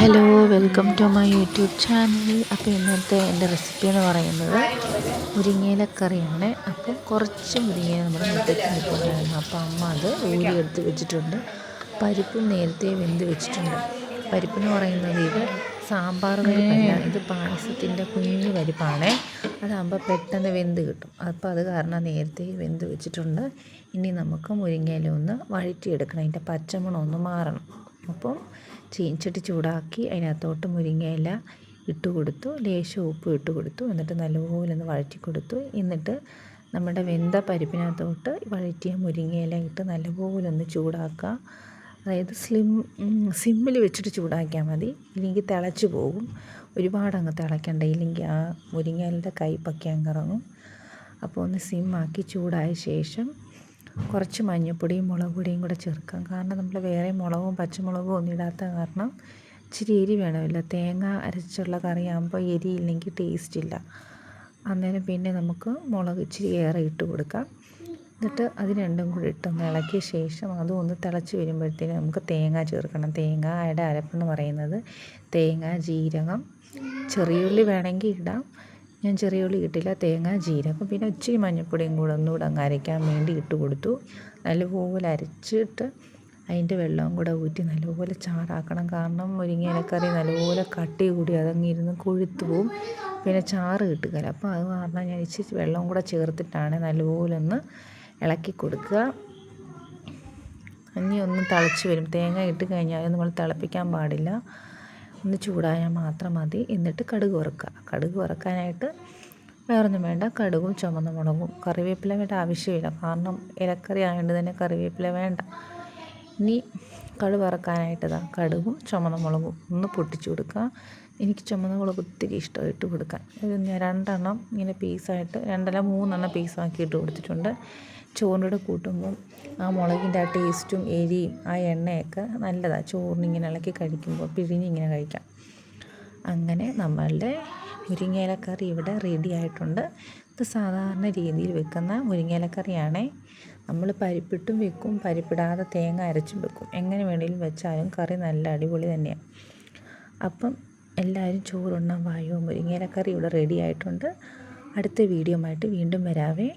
Hello welcome to my YouTube channel അപ്പോൾ ഇന്നത്തെ എന്റെ റെസിപ്പി എന്ന് പറയുന്നത് മുരിങ്ങയിലക്കറിയാണ്. അപ്പോൾ കുറച്ച് മുരിങ്ങ നമ്മുടെ മുറ്റത്ത് നിൽപ്പുണ്ടായിരുന്നു അപ്പോൾ അമ്മ അത് ഊരിയെടുത്ത് വെച്ചിട്ടുണ്ട്. പരിപ്പ് നേരത്തെ വെന്ത് വെച്ചിട്ടുണ്ട്. പരിപ്പെന്ന് പറയുന്നത് ഇത് സാമ്പാർ പരിപ്പല്ല ഇത് പായസത്തിന്റെ കുഞ്ഞു പരിപ്പാണേ. അതാകുമ്പോൾ പെട്ടെന്ന് വെന്ത് കിട്ടും. അപ്പോൾ അത് കാരണം നേരത്തെ വെന്ത് വെച്ചിട്ടുണ്ട്. ഇനി നമുക്ക് മുരിങ്ങയില ഒന്ന് വഴറ്റിയെടുക്കണം. അതിന്റെ പച്ചമണം ഒന്ന് മാറണം. അപ്പോൾ ചീൻചട്ടി ചൂടാക്കി അതിനകത്തോട്ട് മുരിങ്ങയില ഇട്ട് കൊടുത്തു. ലേശം ഉപ്പ് ഇട്ട് കൊടുത്തു. എന്നിട്ട് നല്ലപോലെ ഒന്ന് വഴറ്റി കൊടുത്തു. എന്നിട്ട് നമ്മുടെ വെന്ത പരിപ്പിനകത്തോട്ട് വഴറ്റിയ മുരിങ്ങയില ഇട്ട് നല്ലപോലെ ഒന്ന് ചൂടാക്കുക. അതായത് സ്ലിം സിമ്മിൽ വെച്ചിട്ട് ചൂടാക്കിയാൽ മതി. ഇല്ലെങ്കിൽ തിളച്ച് പോകും. ഒരുപാട് അങ്ങ് തിളയ്ക്കണ്ട. ഇല്ലെങ്കിൽ ആ മുരിങ്ങയിലയുടെ കയ്പൊക്കെ അങ്ങ് ഇറങ്ങും. അപ്പോൾ ഒന്ന് സിമ്മാക്കി ചൂടായ ശേഷം കുറച്ച് മഞ്ഞൾപ്പൊടിയും മുളക് പൊടിയും കൂടെ ചേർക്കാം. കാരണം നമ്മൾ വേറെ മുളകും പച്ചമുളകും ഒന്നും ഇടാത്ത കാരണം ഇച്ചിരി എരി വേണമല്ലോ. തേങ്ങ അരച്ചുള്ള കറിയാകുമ്പോൾ എരി ഇല്ലെങ്കിൽ ടേസ്റ്റ് ഇല്ല. അന്നേരം പിന്നെ നമുക്ക് മുളക് ഇച്ചിരി ഏറെ ഇട്ട് കൊടുക്കാം. എന്നിട്ട് അത് രണ്ടും കൂടി ഇട്ടൊന്ന് ഇളക്കിയ ശേഷം അതും ഒന്ന് തിളച്ച് വരുമ്പോഴത്തേന് നമുക്ക് തേങ്ങ ചേർക്കണം. തേങ്ങയുടെ അരപ്പെന്ന് പറയുന്നത് തേങ്ങ ജീരകം ചെറിയുള്ളി വേണമെങ്കിൽ ഇടാം. ഞാൻ ചെറിയ ഉള്ളി ഇട്ടില്ല തേങ്ങ ജീരകം പിന്നെ ഇച്ചിരി മഞ്ഞൾപ്പൊടിയും കൂടെ ഒന്നുകൂടെ അങ്ങ് അരയ്ക്കാൻ വേണ്ടി ഇട്ട് കൊടുത്തു. നല്ലപോലെ അരച്ചിട്ട് അതിന്റെ വെള്ളവും കൂടെ ഊറ്റി നല്ലപോലെ ചാറാക്കണം. കാരണം മുരിങ്ങയിലക്കറി നല്ലപോലെ കട്ടി കൂടി അതങ്ങിരുന്ന് കൊഴുത്തു പോവും. പിന്നെ ചാറ് കിട്ടുകയില്ല. അപ്പോൾ അത് കാരണം ഞാൻ ഇച്ചിരി വെള്ളവും കൂടെ ചേർത്തിട്ടാണ് നല്ലപോലെ ഒന്ന് ഇളക്കി കൊടുക്കുക. ഇനി ഒന്ന് തിളച്ച് വരും. തേങ്ങ ഇട്ട് കഴിഞ്ഞാൽ നമ്മൾ തിളപ്പിക്കാൻ പാടില്ല. ഒന്ന് ചൂടായാൽ മാത്രം മതി. എന്നിട്ട് കടുക് വറുക്കുക. കടുക് വറുക്കാനായിട്ട് വേറൊന്നും വേണ്ട. കടുകും ചുമന്ന മുളകും കറിവേപ്പില വേണ്ട ആവശ്യമില്ല. കാരണം ഇലക്കറി ആയതുകൊണ്ട് തന്നെ കറിവേപ്പില വേണ്ട. ഇനി കടുക് വറക്കാനായിട്ട് ഇതാ കടുകും ചുമന്ന മുളകും ഒന്ന് പൊട്ടിച്ചു കൊടുക്കുക. എനിക്ക് ചുമന്ന മുളക് ഒത്തിരി ഇഷ്ടമായിട്ട് കൊടുക്കാൻ. ഇത് ഞാൻ രണ്ടെണ്ണം ഇങ്ങനെ പീസായിട്ട് രണ്ടല്ല മൂന്നെണ്ണം പീസാക്കിയിട്ട് കൊടുത്തിട്ടുണ്ട്. ചോറിന്റെ കൂട്ടുമ്പം ആ മുളകിന്റെ ആ ടേസ്റ്റും എരിയും ആ എണ്ണയൊക്കെ നല്ലതാണ് ചോറിനിങ്ങനെ ഇളക്കി കഴിക്കുമ്പോൾ പിഴിഞ്ഞിങ്ങനെ കഴിക്കാം. അങ്ങനെ നമ്മളുടെ മുരിങ്ങയിലക്കറി ഇവിടെ റെഡി ആയിട്ടുണ്ട്. ഇത് സാധാരണ രീതിയിൽ വെക്കുന്ന മുരിങ്ങയിലക്കറിയാണേ. നമ്മൾ പരിപ്പിട്ടും വെക്കും പരിപ്പിടാതെ തേങ്ങ അരച്ചും വെക്കും. എങ്ങനെ വേണമെങ്കിലും വെച്ചാലും കറി നല്ല അടിപൊളി തന്നെയാണ് അപ്പം എല്ലാവരും ചോറുണ്ണാൻ വായോ? മുരിങ്ങയിലക്കറി ഇവിടെ റെഡി ആയിട്ടുണ്ട്. അടുത്ത വീഡിയോ ആയിട്ട് വീണ്ടും വരാവേ.